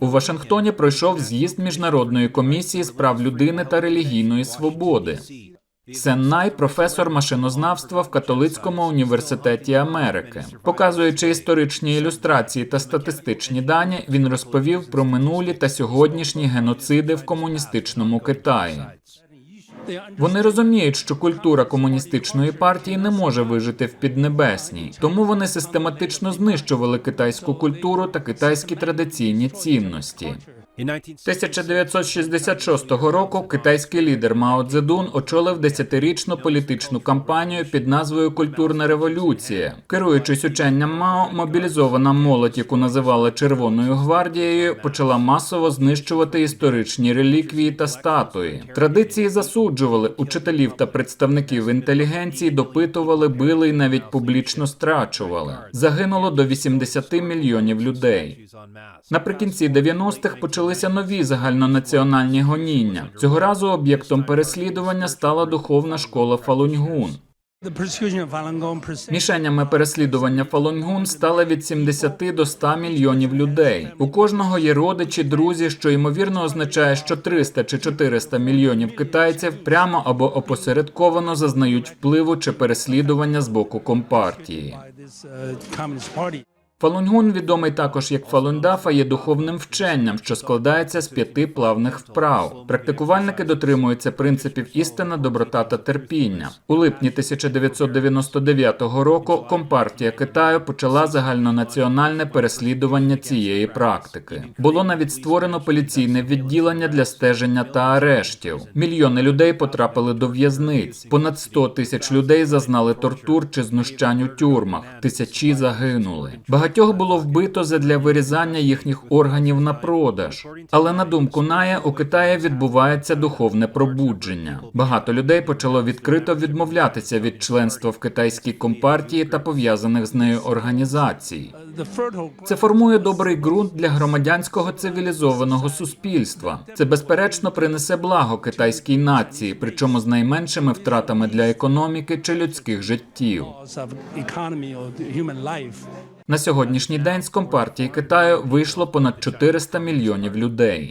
У Вашингтоні пройшов з'їзд міжнародної комісії з прав людини та релігійної свободи. Сеннай, професор машинознавства в католицькому університеті Америки. Показуючи історичні ілюстрації та статистичні дані, він розповів про минулі та сьогоднішні геноциди в комуністичному Китаї. Вони розуміють, що культура комуністичної партії не може вижити в піднебесній, тому вони систематично знищували китайську культуру та китайські традиційні цінності. 1966 року китайський лідер Мао Цзедун очолив десятирічну політичну кампанію під назвою Культурна революція. Керуючись ученням Мао, мобілізована молодь, яку називали Червоною гвардією, почала масово знищувати історичні реліквії та статуї. Традиції засуджували учителів та представників інтелігенції, допитували, били і навіть публічно страчували. Загинуло до 80 мільйонів людей. Наприкінці 90-х почалися нові загальнонаціональні гоніння. Цього разу об'єктом переслідування стала духовна школа Фалуньгун. Мішенями переслідування Фалунгун стали від 70 до 100 мільйонів людей. У кожного є родичі, друзі, що ймовірно означає, що 300 чи 400 мільйонів китайців прямо або опосередковано зазнають впливу чи переслідування з боку компартії. Фалунгун, відомий також як Фалундафа, є духовним вченням, що складається з п'яти плавних вправ. Практикувальники дотримуються принципів істина, доброта та терпіння. У липні 1999 року Компартія Китаю почала загальнонаціональне переслідування цієї практики. Було навіть створено поліційне відділення для стеження та арештів. Мільйони людей потрапили до в'язниць. Понад 100 тисяч людей зазнали тортур чи знущань у тюрмах. Тисячі загинули. Багатьох було вбито задля вирізання їхніх органів на продаж. Але на думку Ная, у Китаї відбувається духовне пробудження. Багато людей почало відкрито відмовлятися від членства в китайській компартії та пов'язаних з нею організацій. Це формує добрий ґрунт для громадянського цивілізованого суспільства. Це безперечно принесе благо китайській нації, причому з найменшими втратами для економіки чи людських життів. На сьогоднішній день з компартії Китаю вийшло понад 400 мільйонів людей.